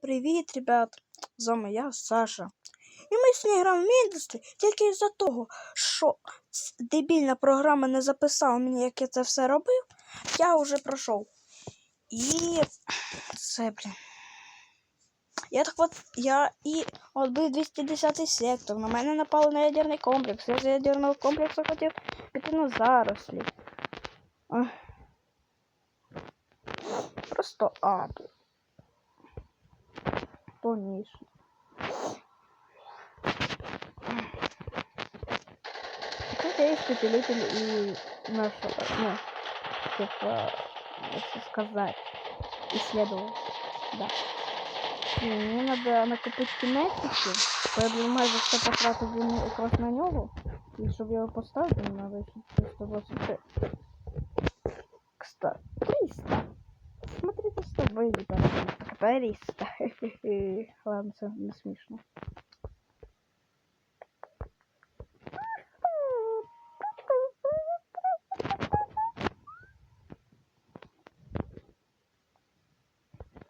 привіт, ребят! З вами я, Саша. І ми сьогодні граємо в Міндустрі тільки із-за того, що дебільна програма не записала мені, як я це все робив. Я вже пройшов. І це, блін. Я так от, я і от був 210 сектор. На мене напали на ядерний комплекс. Я з ядерного комплексу хотів піти на зарослі. Просто ад. Повніше. Тут я испепелитель и наша, ну, типа, как это сказать, исследовал. Да. І мені надо накопити кінетики, бо я блін, майже все потратив він якраз на нього. І щоб його поставити, мені надо ще 123. Кстати, 300. Смотрите, с тобой, 300. Ладно, це не смішно.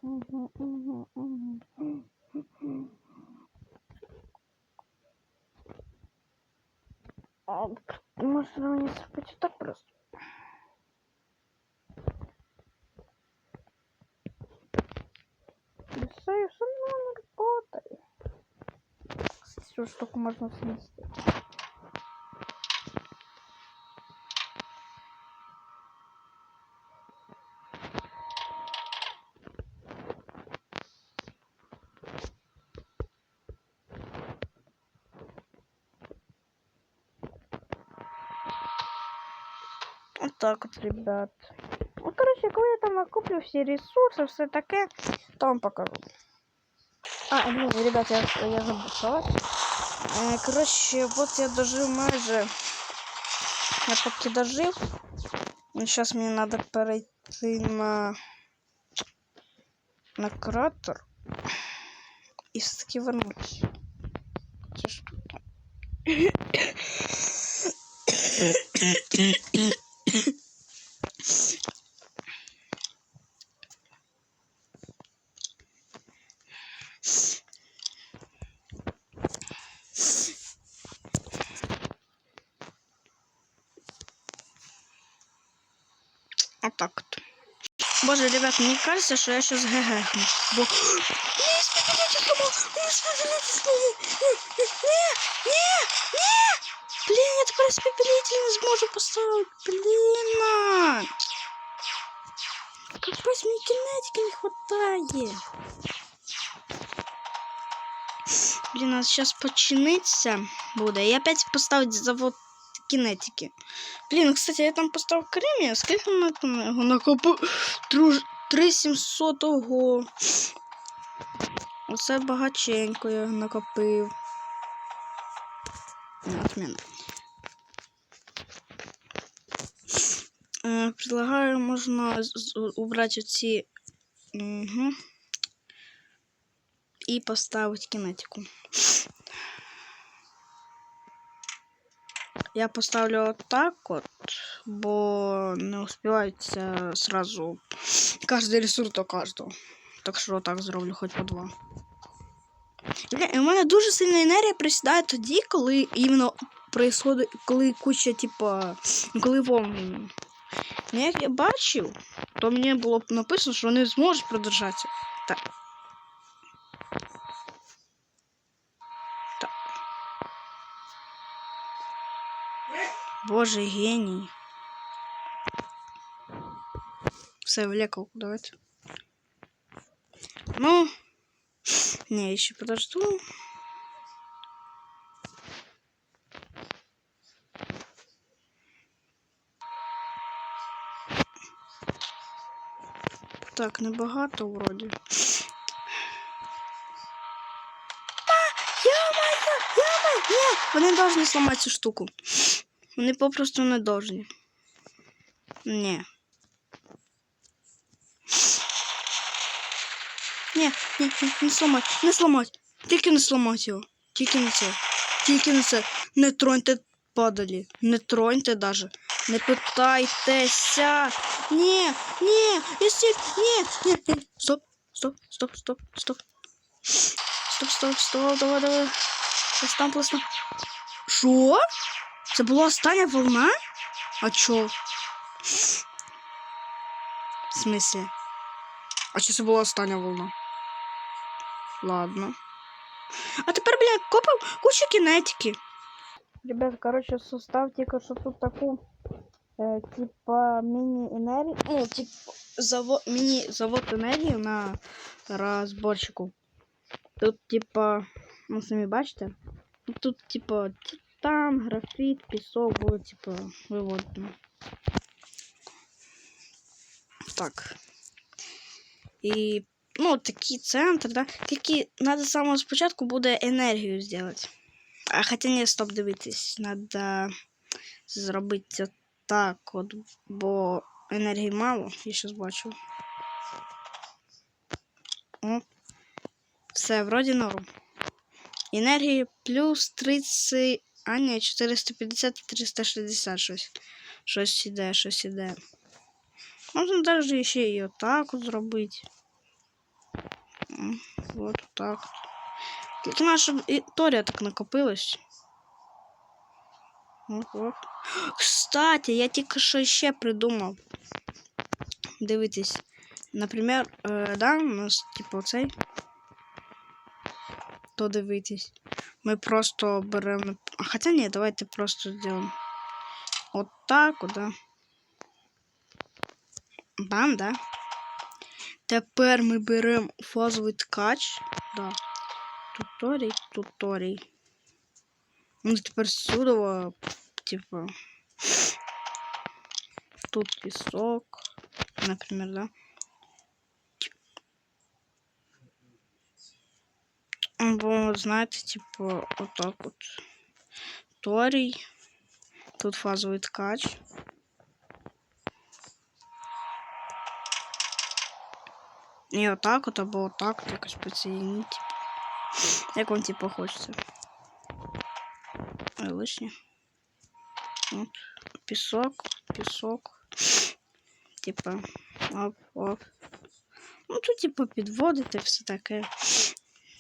Мгм, мгм, мгм. А, Может, мне сыпать так просто? Да все, все нормально работает. Что штуку можно снести. Вот так вот, ребят. Ну, короче, коли я там накуплю всі ресурси, все таке, то вам покажу. А, блин, ребят, я, я забув короче, вот я дожив майже. Я поки дожив. Сейчас мені надо перейти на на кратер. І все-таки вернуться. Вот так вот. Боже, ребят, мне кажется, что я сейчас гэгэхну. Бо... Блин, я теперь испепелитель не сможу поставить. Блин! а! Капец, мне кинетики не хватает. Блин, надо сейчас починиться буде. І опять поставить завод кинетики. Блін, кстати, я там поставив кремія, скільки мене там його накопив? 3700 ого. Оце багаченько я накопив. На, Отмена. Е, предлагаю, можна убрати оці. Угу. І поставити кинетику. Я поставлю вот так вот, бо не успівається сразу каждый ресурс до каждого. Так що отак зроблю хоч по два. У мене дуже сильна енергія присідає тоді, коли іменно происходить, коли куча, типа, коли волни. Ну, як я бачив, то мені було написано, що вони зможуть продержатися. Так. Боже, геній. Все, в лекалку давайте. Ну, не, еще подожду. Так, небагато вроді. Ё-моё, ё-моё! Ні, вони должны сломати цю штуку. Вони попросту не должні. Ні. Ні, ні, ні, не сломать, не сломать. Тільки не сломать його. Тільки не це. Тільки не це. Не троньте падалі. Не троньте даже. Не питайтеся. Ні, ні, я стіль, ні, ні, ні. Стоп, стоп, стоп, стоп, стоп. стоп, стоп, стоп, давай, давай. Пластам, пластам. Що? Це була остання волна? А чо? В смысле? А чи це була остання волна? Ладно. А тепер, блядь, копав кучу кінетики. Ребят, короче, сустав тільки що тут таку, е, типа, міні-енергію, ну, типа, завод, міні-завод енергії на розборчику. Тут, типа, ну, самі бачите, тут, типа, титан, графіт, пісок буде, типа, виводено. Так. І, ну, такий центр, да. Тільки треба з самого спочатку буде енергію зробити. А хоча ні, стоп, дивитись, треба зробити це так от, бо енергії мало, я зараз бачу. О. Все, вроді норм. Енергії плюс 30, а ні, 450 360 щось. Щось іде, щось іде. Можна навіть ще і отак от зробити. М, От так. Тільки наша історія так накопилась. От, от. Кстати, я тільки що ще придумав. Дивитесь. Наприклад, е, да, у нас, типу, цей. То дивитесь. Ми просто беремо. А Хоча ні, давайте просто зробимо. От так, от, да. Бам, да? Тепер ми беремо фазовий ткач. Да. Туторій, туторій. Ну, тепер сюди, о, типа. Тут пісок, наприклад, да? Бо, знаєте, типу, отак от. Торій. Тут фазовий ткач. І отак от, або отак, от якось поцініть. Як вам типу хочеться. Ой, лишнє. От. Пісок, пісок. Типа. Оп, оп. Ну тут, типу, підводити все таке.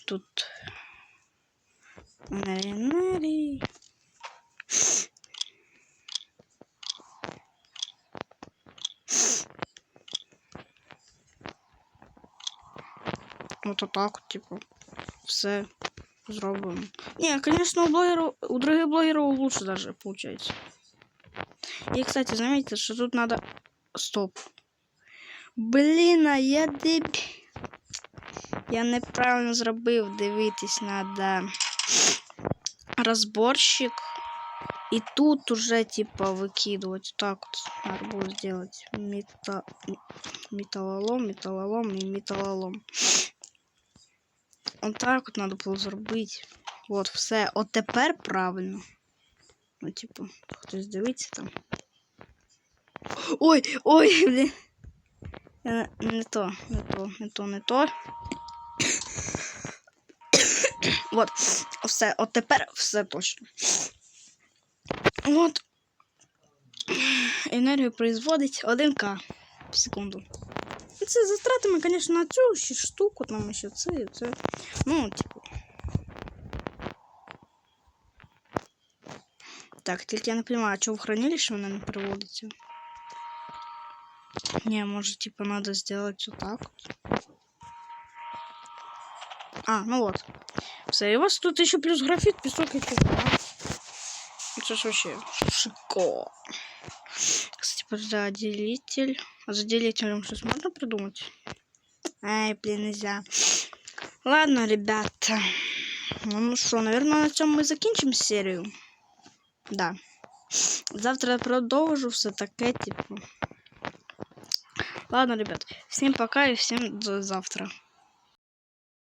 Тут. Енергії. От отак, от, типу, все зроблено. Ні, конечно, у блогеров, у других блогеров лучше даже получается. И, кстати, заметьте, что тут надо... Стоп. Блін, а я деб... Я неправильно зробив, дивитись, надо разборщик. И тут уже, типа, выкидывать. Так вот надо было сделать. Мета... Металлолом, металлолом и металлолом. От так от треба було зробити. От, все. От тепер правильно. Ну, типу, хтось дивиться там. Ой, ой, блін. Не, не то, не то, не то, не то. От, все, от тепер все точно. От. Енергію производить 1К в секунду. Це затратами, звісно, на цю ще штуку, там ще це, це. Ну, типу. Так, тільки я не розумію, а чого в хранилище вона не переводиться? Не, может, типа, надо сделать вот так вот. А, ну вот. Все, и у вас тут еще плюс графит, песок и фигня. Это вообще шико. Кстати, подожди, делитель. А за делителем что можно придумать? Ай, блин, нельзя. Ладно, ребята. Ну что, наверное, на этом мы закончим серию. Да. Завтра продолжу все таке, типу. Ладно, ребят, всем пока и всем до завтра.